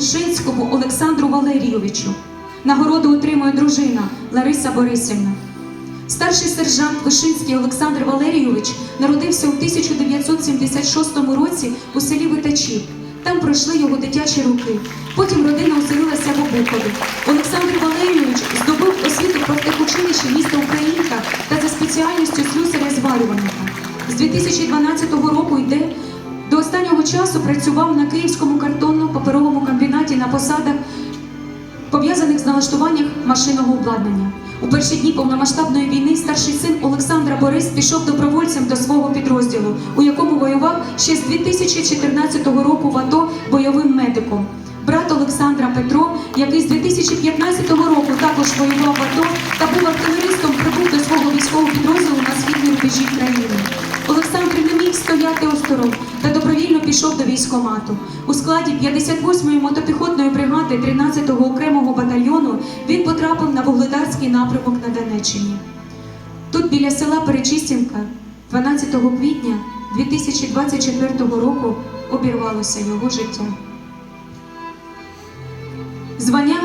Вишинському Олександру Валерійовичу. Нагороду отримує дружина Лариса Борисівна. Старший сержант Вишинський Олександр Валерійович народився у 1976 році у селі Витачі. Там пройшли його дитячі роки. Потім родина оселилася в Обухові. Олександр Валерійович здобув освіту в профтехучилищі міста Українка та за спеціальністю слюсаря зварювальника. З 2012 року йде до останнього часу працював на Київському на посадах пов'язаних з налаштуванням машинного обладнання. У перші дні повномасштабної війни старший син Олександра Борис пішов добровольцем до свого підрозділу, у якому воював ще з 2014 року в АТО бойовим медиком. Брат Олександра Петро, який з 2015 року також воював в АТО та був артилеристом, прибув до свого військового підрозділу на східній рубежі країни. Олександр не міг стояти осторонь та пішов до військомату. У складі 58-ї мотопіхотної бригади 13-го окремого батальйону він потрапив на Вугледарський напрямок на Донеччині. Тут біля села Перечистівка 12 квітня 2024 року обірвалося його життя. Звання